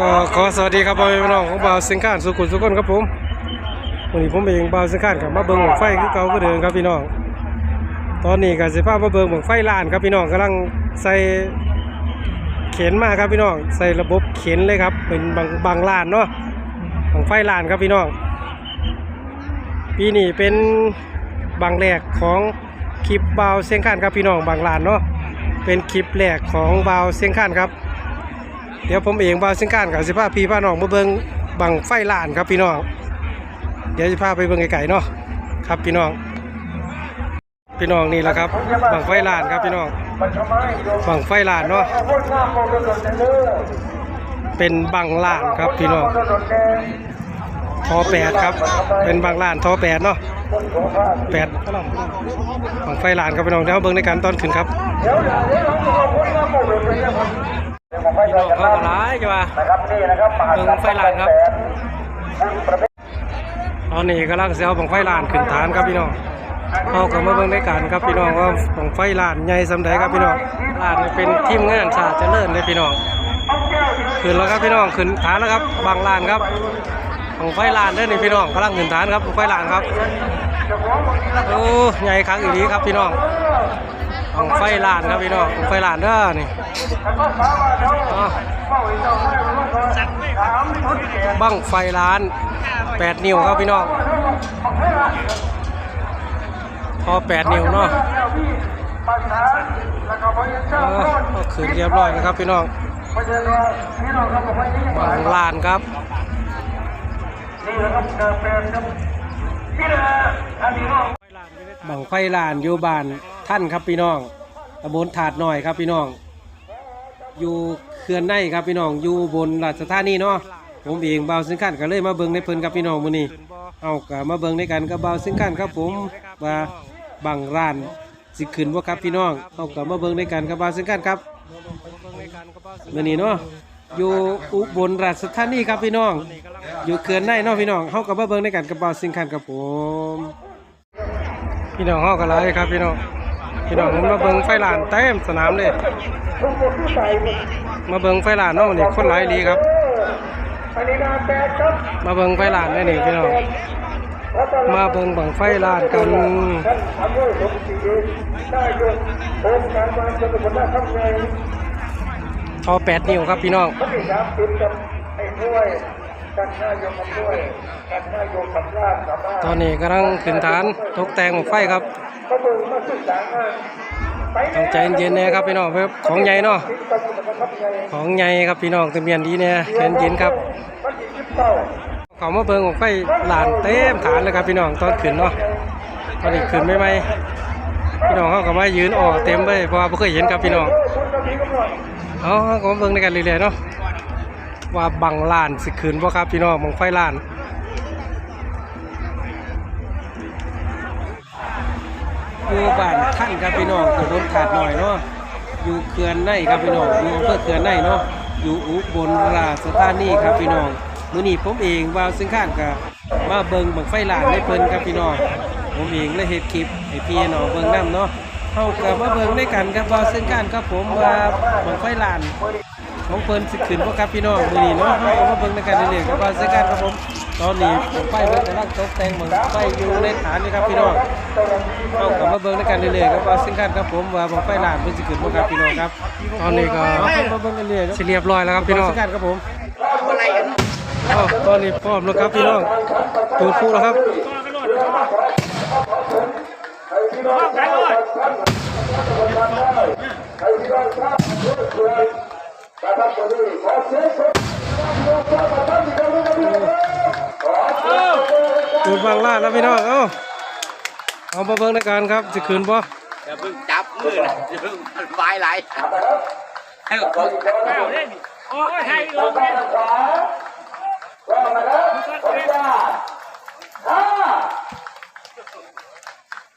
ก็ขอสวัสดีครับพ่อแม่พี่น้องของบ่าวเสียงข้านสุขุมสุขคนครับผมวันนี้ผมเองบ่าวเสียงข้านกับมาเบิ่งหมวกไฟคือเก่าก็เดิมครับพี่น้อง ตอนนี้ก็สิพามาเบิ่งหมวกไฟลานครับพี่น้องกำลังใส่เข็นมาครับพี่น้อง ใส่ระบบเข็นเลยครับ เป็นบางบางลานเนาะของไฟลานครับพี่น้อง ปีนี้เป็นบางแรกของคลิปบ่าวเสียงข้านครับพี่น้องบางลานเนาะ เป็นคลิปแรกของบ่าวเสียงข้านครับ เดี๋ยวผมเองบาวสิงการกับสิพาพี่พาน้องมาเบิ่งบังไฟลานครับพี่น้อง เดี๋ยวจะพาไปเบิ่งไก่ๆเนาะครับพี่น้อง พี่น้องนี่แหละครับบังไฟลานครับพี่น้องบังไฟลานเนาะเป็นบังลานครับพี่น้องทอแปดครับ เป็นบังลานทอแปดเนาะแปดบังไฟลานครับพี่น้องเดี๋ยวเบิ่งในการต้อนขึ้นครับ พี่น้องเขาก็ร้ายจ้ะว่าเบิ่งไฟลานครับตอนนี้กำลังเสียวบังไฟลานขึ้นฐานครับพี่น้องเขาก็มาเบิ่งในการครับพี่น้องว่าบังไฟลานใหญ่สำใดครับพี่น้องลานเป็นทีมงานชาติเจริญเลยพี่น้องขึ้นแล้วครับพี่น้องขึ้นฐานแล้วครับบางลานครับบังไฟลานเด้อนี่พี่น้องกำลังขึ้นฐานครับบังไฟลานครับโอ้ใหญ่ครั้งอีนี้ครับพี่น้อง บังไฟลานครับพี่น้องบังไฟลานเด้อนี่บั้งไฟล้านแปดนิ้วครับพี่น้องพอแปดนิ้วเนาะเออก็คืนเรียบร้อยนะครับพี่น้องบางลานครับบังไฟลานอยู่บ้าน ท่านครับพี่น้องตำบลถาดหน่อยครับพี่น้อง อยู่เขื่อนในครับพี่น้อง อยู่บนราชธานีเนาะ ผมเองเบาซึ่งกันก็เลยมาเบิ่งในเพิ่นกับพี่น้องมื้อนี้เอาก็มาเบิ่งในกันกับเบาซึ่งกันครับผมว่าบางร้านสิขึ้นบ่ครับพี่น้องเอาก็มาเบิ่งในกันกับเบาซึ่งกันครับมื้อนี้เนาะอยู่อุบลราชธานีครับพี่น้อง อยู่เขื่อนในเนาะพี่น้องเฮาก็มาเบิ่งในกันกับเบาซึ่งกันครับผม พี่น้องเฮาก็หลายครับพี่น้อง พี่น้องผมมาเบิ่งไฟลานเต็มสนามเลยมาเบิงไฟลานเนาะนี่คนหลายดีครับ มาเบิงไฟลานได้นี่พี่น้องมาเบิงบังไฟลานกันเอาแปดนิ้วครับพี่น้อง ตอนนี้กำลังขึ้นฐานตกแต่งบังไฟครับต้องใจเย็นๆนะครับพี่น้องครับของใหญ่เนาะของใหญ่ครับพี่น้องตะเมียนดีเนี่ยเย็นเย็นๆครับเขามาเบิ่งของไฟลานเต็มฐานเลยครับพี่น้องตอนขึ้นเนาะตอนนี้ขึ้นไม่ไหมพี่น้องเขาก็มายืนออกเต็มเลยเพราะว่าไม่เคยเห็นครับพี่น้องเอาเขาก็มาเบิ่งในกันเรื่อยๆเนาะ ว่าบังลานสิขึ้นบ่ครับพี่น้องบังไฟลานอยู่บ้านท่านครับพี่น้องตำบลถาดหน่อยเนาะอยู่เขื่อนในครับพี่น้องอยู่อำเภอเขื่อนในเนาะอยู่อุบลราชธานีครับพี่น้องมื้อนี้ผมเองว่าซึ่งข้างกับมาเบิงบังไฟลานให้เพิ่นครับพี่น้องผมเองเลยเฮ็ดคลิปให้พี่น้องเบิงนํเนาะเฮาก็มาเบิงด้วยกันครับว่าซึ่งข้างครับผมว่าบังไฟลาน ของเพิ่นสิขึ้นบ่ครับพี่น้องมื้อนี้เนาะเฮาก็มาเบิ่งด้วยกันเรื่อยๆครับว่าวซึ่งข้างครับผมตอนนี้บังไฟเพิ่นกำลังตกแต่งบังไฟอยู่ในฐานนี่ครับพี่น้องเอากลับมาเบิ่งในกันเรื่อยๆครับว่าสิ่งกันครับผมว่าบังไฟลานเพิ่นสิขึ้นบ่ครับพี่น้องครับตอนนี้ก็มาเบิ่งกันเรื่อยๆสิเรียบร้อยแล้วครับพี่น้องสิ่งกันครับผมอ้าวตอนนี้พร้อมแล้วครับพี่น้องจูดฟูแล้วครับ จูดบางล่าแล้วพี่น้องเอ้าเอามาเบิ่งในการครับสิขึ้นบ่อย่าเพิ่งจับมือนะอย่าเพิ่งไม้ไหลให้คน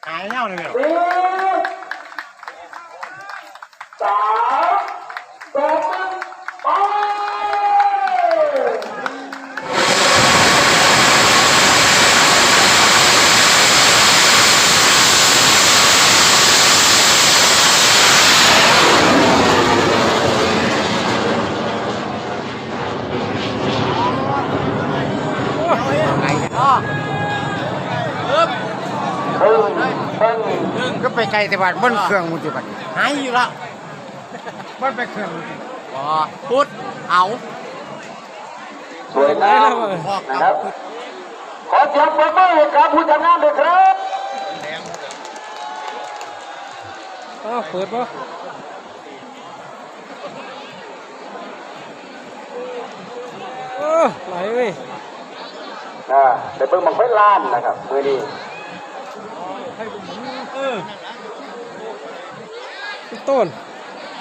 หายเน่าเลยเหรอ ก็ไปไกลแต่บัดบนเครื่องมุติบัดหายอยู่ละมันไปเครื่องมุติพอพุทธเอาสวยงามนะครับขอเสียงปรบมือให้กับผู้ทำงานด้วยครับอ้าวเปิดบ่โอ้ไหลเว้ยอ่าไปเบิ่งบังไฟล้านนะครับมือ นี้พี่ต้น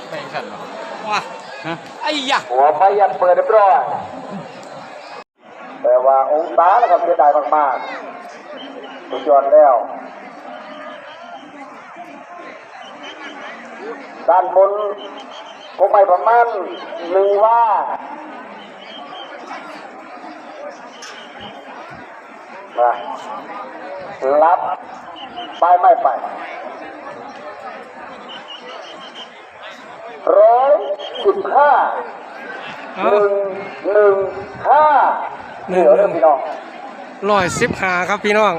ไปสั่นหรอว้าไอ้ยะหัวไฟยังเปิดเรียบร้อยแต่ว่าองศานะครับเสียดายมากๆสุดยอดแล้ว ด้านบนก็ไปประมาณหนึ่งว่ามารับ ไปไม่ไปร้อยสิบห้าเอาหนึ่งหนึ่งห้าเหลือเรื่องพี่น้องร้อยสิบหาครับพี่น้อง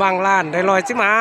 บางล้านได้ร้อยสิบหา